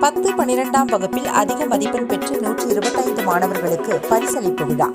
பத்து பனிரெண்டாம் வகுப்பில் அதிக மதிப்பெண் பெற்று நூற்றி இருபத்தைந்து மாணவர்களுக்கு பரிசளிப்பு விழா.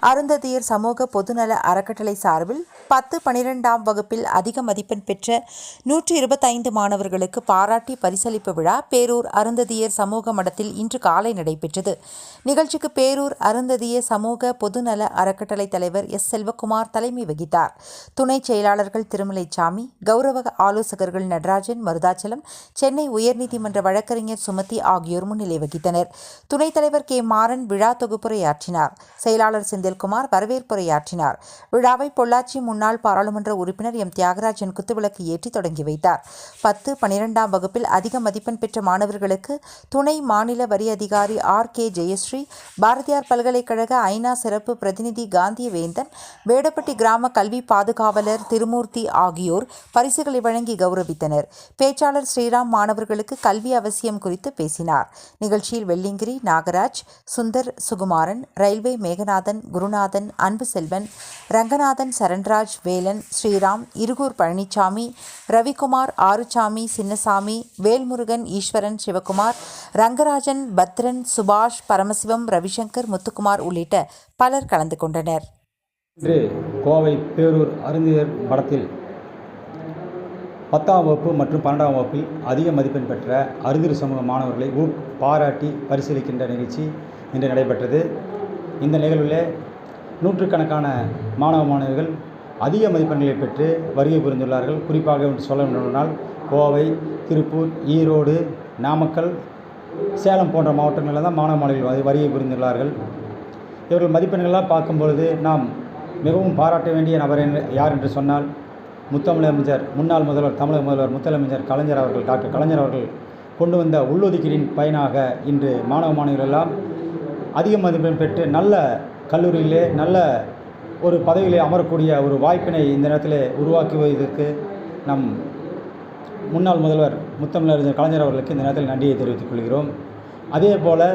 அருந்ததியர் சமூக பொதுநல அறக்கட்டளை சார்பில் பத்து பனிரெண்டாம் வகுப்பில் அதிக மதிப்பெண் பெற்ற நூற்றி இருபத்தைந்து மாணவர்களுக்கு பாராட்டி பரிசளிப்பு விழா பேரூர் அருந்ததியர் சமூக மடத்தில் இன்று காலை நடைபெற்றது. நிகழ்ச்சிக்கு பேரூர் அருந்ததிய சமூக பொதுநல அறக்கட்டளை தலைவர் எஸ். செல்வகுமார் தலைமை வகித்தார். துணை செயலாளர்கள் திருமலைச்சாமி கௌரவ ஆலோசகர்கள் நடராஜன் மருதாச்சலம் சென்னை உயர்நீதிமன்ற வழக்கறிஞர் சுமதி ஆகியோர் முன்னிலை வகித்தனர். துணைத் தலைவர் கே. மாறன் விழா தொகுப்புரையாற்றினார். செயலாளர் செந்தில்குமார் வரவேற்புரையாற்றினார். விழாவை பொள்ளாச்சி முன்னாள் பாராளுமன்ற உறுப்பினர் எம். தியாகராஜன் குத்துவிளக்கு ஏற்றி தொடங்கி வைத்தார். பத்து பனிரெண்டாம் வகுப்பில் அதிக மதிப்பெண் பெற்ற மாணவர்களுக்கு துணை மாநில வரி அதிகாரி ஆர். கே. ஜெயஸ்ரீ பாரதியார் பல்கலைக்கழக ஐநா சிறப்பு பிரதிநிதி காந்தியவேந்தன் வேடப்பட்டி கிராம கல்வி பாதுகாவலர் திருமூர்த்தி ஆகியோர் பரிசுகளை வழங்கி கௌரவித்தனர். பேச்சாளர் ஸ்ரீராம் மாணவர்களுக்கு கல்வி அவசியம் குறித்து பேசினார். நிகழ்ச்சியில் வெள்ளிங்கிரி நாகராஜ் சுந்தர் சுகுமாரன் ரயில்வே மேகநாதன் குருநாதன் அன்பு செல்வன் ரங்கநாதன் சரண்ராஜ் வேலன் ஸ்ரீராம் இருகூர் பழனிசாமி ரவிக்குமார் ஆறுசாமி சின்னசாமி வேல்முருகன் ஈஸ்வரன் சிவகுமார் ரங்கராஜன் பத்ரன் சுபாஷ் பரமசிவம் ரவிசங்கர் முத்துக்குமார் உள்ளிட்ட பலர் கலந்து கொண்டனர். இன்று கோவை பேரூர் அருந்தியர் மடத்தில் பத்தாம் வகுப்பு மற்றும் பன்னெண்டாம் வகுப்பில் அதிக மதிப்பெண் பெற்ற அருந்திரு சமூக மாணவர்களை ஊ பாராட்டி பரிசீலிக்கின்ற நிகழ்ச்சி இன்று நடைபெற்றது. இந்த நிகழ்வில் நூற்றுக்கணக்கான மாணவ மாணவிகள் அதிக மதிப்பெண்களை பெற்று வருகை புரிந்துள்ளார்கள். குறிப்பாக சொல்ல வேண்டுமானால் கோவை திருப்பூர் ஈரோடு நாமக்கல் சேலம் போன்ற மாவட்டங்களில் தான் மாணவ மாணவிகள் வருகை புரிந்துள்ளார்கள். இவர்கள் மதிப்பெண்கள்லாம் பார்க்கும்பொழுது நாம் மிகவும் பாராட்ட வேண்டிய நபர் என்று யார் என்று சொன்னால் முத்தமிழமைச்சர் முன்னாள் முதல்வர் தமிழக முதல்வர் முத்தலமைச்சர் கலைஞர் அவர்கள் டாக்டர் கலைஞர் அவர்கள் கொண்டு வந்த உள்ளொதுக்கீடின் பயனாக இன்று மாணவ மாணவிகள் எல்லாம் அதிக மதிப்பெண் பெற்று நல்ல கல்லூரியிலே நல்ல ஒரு பதவியிலே அமரக்கூடிய ஒரு வாய்ப்பினை இந்த நேரத்தில் உருவாக்குவதற்கு நம் முன்னாள் முதல்வர் முத்தமிழறிஞர் கலைஞர் அவர்களுக்கு இந்த நேரத்தில் நன்றியை தெரிவித்துக் கொள்கிறோம். அதே போல்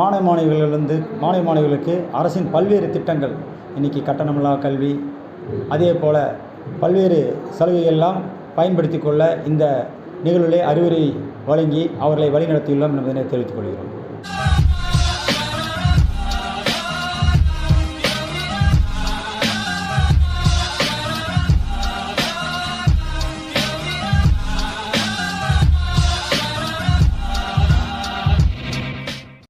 மாணவ மாணவிகளிலிருந்து மாணவ மாணவிகளுக்கு அரசின் பல்வேறு திட்டங்கள் இன்றைக்கி கட்டணமில்லா கல்வி அதே போல் பல்வேறு சலுகைகள்லாம் பயன்படுத்தி கொள்ள இந்த நிகழ்விலே அறிவுரை வழங்கி அவர்களை வழிநடத்தியுள்ளோம் என்பதனை தெரிவித்துக் கொள்கிறோம்.